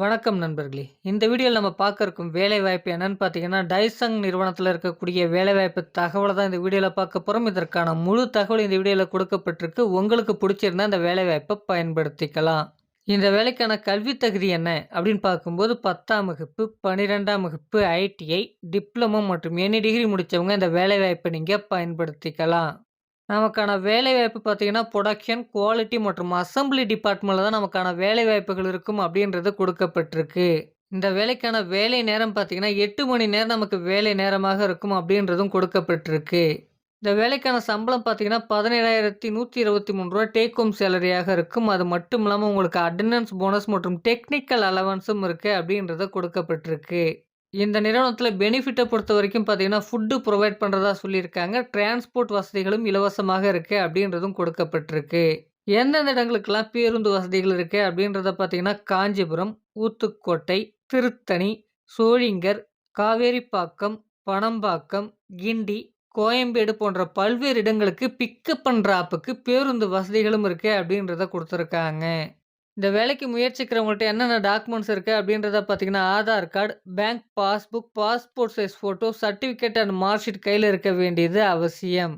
வணக்கம் நண்பர்களே! இந்த வீடியோவில் நம்ம பார்க்க இருக்கும் வேலைவாய்ப்பு என்னன்னு பார்த்தீங்கன்னா, டைசங் நிறுவனத்தில் இருக்கக்கூடிய வேலைவாய்ப்பு தகவலை தான் இந்த வீடியோவில் பார்க்க போகிறோம் இதற்கான முழு தகவல் இந்த வீடியோவில் கொடுக்கப்பட்டிருக்கு. உங்களுக்கு பிடிச்சிருந்தா இந்த வேலைவாய்ப்பை பயன்படுத்திக்கலாம். இந்த வேலைக்கான கல்வி தகுதி என்ன அப்படின்னு பார்க்கும்போது 10ஆம் வகுப்பு, 12ஆம் வகுப்பு, ஐடிஐ, டிப்ளமோ மற்றும் எனி டிகிரி முடித்தவங்க இந்த வேலைவாய்ப்பை நீங்கள் பயன்படுத்திக்கலாம். நமக்கான வேலைவாய்ப்பு பார்த்தீங்கன்னா, ப்ரொடக்ஷன் குவாலிட்டி மற்றும் அசெம்பிளி டிபார்ட்மெண்ட்டில் தான் நமக்கான வேலைவாய்ப்புகள் இருக்கும் அப்படின்றது கொடுக்கப்பட்டிருக்கு. இந்த வேலைக்கான வேலை நேரம் பார்த்தீங்கன்னா, எட்டு மணி நேரம் நமக்கு வேலை நேரமாக இருக்கும் அப்படின்றதும் கொடுக்கப்பட்டிருக்கு. இந்த வேலைக்கான சம்பளம் பார்த்தீங்கன்னா, ரூ. 17,123 டேக் ஹோம் சேலரியாக இருக்கும். அது மட்டும் இல்லாமல் உங்களுக்கு அட்டண்டன்ஸ் போனஸ் மற்றும் டெக்னிக்கல் அலவன்ஸும் இருக்குது அப்படின்றத கொடுக்கப்பட்டிருக்கு. இந்த நிறுவனத்தில் பெனிஃபிட்டை பொறுத்த வரைக்கும் பார்த்தீங்கன்னா, ஃபுட்டு ப்ரொவைட் பண்ணுறதா சொல்லியிருக்காங்க. டிரான்ஸ்போர்ட் வசதிகளும் இலவசமாக இருக்கு அப்படின்றதும் கொடுக்கப்பட்டிருக்கு. எந்தெந்த இடங்களுக்கெல்லாம் பேருந்து வசதிகள் இருக்கு அப்படின்றத பார்த்தீங்கன்னா, காஞ்சிபுரம், ஊத்துக்கோட்டை, திருத்தணி, சோழிங்கர் காவேரிப்பாக்கம், பணம்பாக்கம் கிண்டி, கோயம்பேடு போன்ற பல்வேறு இடங்களுக்கு பிக்கப் பண்ணுற ஆப்புக்கு பேருந்து வசதிகளும் இருக்கு அப்படின்றத கொடுத்துருக்காங்க இந்த வேலைக்கு முயற்சிக்கிறவங்கள்ட்ட என்னென்ன டாக்குமெண்ட்ஸ் இருக்குது அப்படின்றத பார்த்தீங்கன்னா, Aadhaar card, bank passbook, passport size photo, certificate and mark sheet இருக்க வேண்டியது அவசியம்.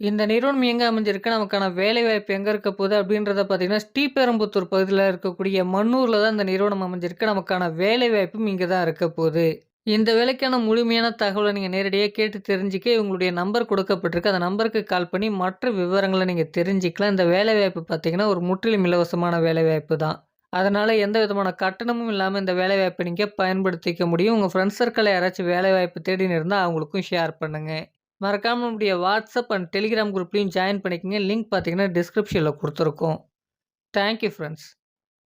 இந்த நிறுவனம் எங்கே அமைஞ்சிருக்கு, நமக்கான வேலைவாய்ப்பு எங்கே இருக்க போகுது அப்படின்றத பார்த்தீங்கன்னா, ஸ்ரீபெரும்புத்தூர் பகுதியில் இருக்கக்கூடிய மண்ணூரில் தான் இந்த நிறுவனம் அமைஞ்சிருக்கு. நமக்கான வேலைவாய்ப்பும் இங்கே தான் இருக்க போகுது. இந்த வேலைக்கான முழுமையான தகவலை நீங்கள் நேரடியாக கேட்டு தெரிஞ்சுக்க இவங்களுடைய நம்பர் கொடுக்கப்பட்டிருக்கு. அந்த நம்பருக்கு கால் பண்ணி மற்ற விவரங்களை நீங்கள் தெரிஞ்சுக்கலாம். இந்த வேலைவாய்ப்பு பார்த்தீங்கன்னா, ஒரு முற்றிலும் இலவசமான வேலைவாய்ப்பு தான். அதனால் எந்த விதமான கட்டணமும் இல்லாமல் இந்த வேலைவாய்ப்பை நீங்கள் பயன்படுத்திக்க முடியும். உங்கள் ஃப்ரெண்ட்ஸ் சர்க்கிளில் யாராச்சும் வேலைவாய்ப்பு தேடின்னு இருந்தால் அவங்களுக்கும் ஷேர் பண்ணுங்கள் மறக்காமல் நம்முடைய வாட்ஸ்அப் அண்ட் டெலிகிராம் குரூப்லேயும் ஜாயின் பண்ணிக்கங்க. லிங்க் பார்த்தீங்கன்னா, டிஸ்கிரிப்ஷனில் கொடுத்துருக்கோம் தேங்க் யூ